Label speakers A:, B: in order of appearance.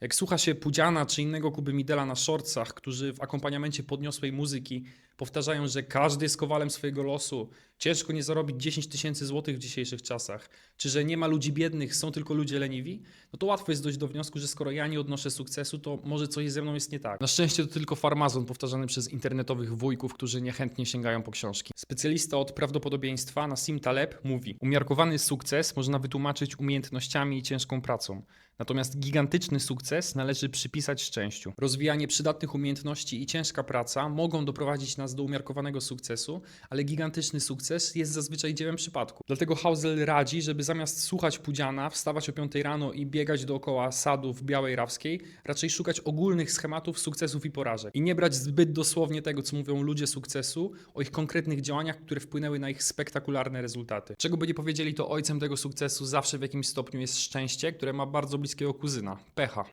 A: Jak słucha się Pudziana czy innego Kuby Midela na shortsach, którzy w akompaniamencie podniosłej muzyki powtarzają, że każdy jest kowalem swojego losu, ciężko nie zarobić 10 tysięcy złotych w dzisiejszych czasach, czy że nie ma ludzi biednych, są tylko ludzie leniwi, no to łatwo jest dojść do wniosku, że skoro ja nie odnoszę sukcesu, to może coś ze mną jest nie tak. Na szczęście to tylko farmazon powtarzany przez internetowych wujków, którzy niechętnie sięgają po książki. Specjalista od prawdopodobieństwa Nassim Taleb mówi: Umiarkowany sukces można wytłumaczyć umiejętnościami i ciężką pracą. Natomiast gigantyczny sukces należy przypisać szczęściu. Rozwijanie przydatnych umiejętności i ciężka praca mogą doprowadzić nas do umiarkowanego sukcesu, ale gigantyczny sukces jest zazwyczaj dziełem przypadku. Dlatego Hausel radzi, żeby zamiast słuchać Pudziana, wstawać o 5 rano i biegać dookoła sadu w Białej Rawskiej, raczej szukać ogólnych schematów sukcesów i porażek. I nie brać zbyt dosłownie tego, co mówią ludzie sukcesu, o ich konkretnych działaniach, które wpłynęły na ich spektakularne rezultaty. Czego by nie powiedzieli, to ojcem tego sukcesu zawsze w jakimś stopniu jest szczęście, które ma bardzo bliskiego kuzyna pecha.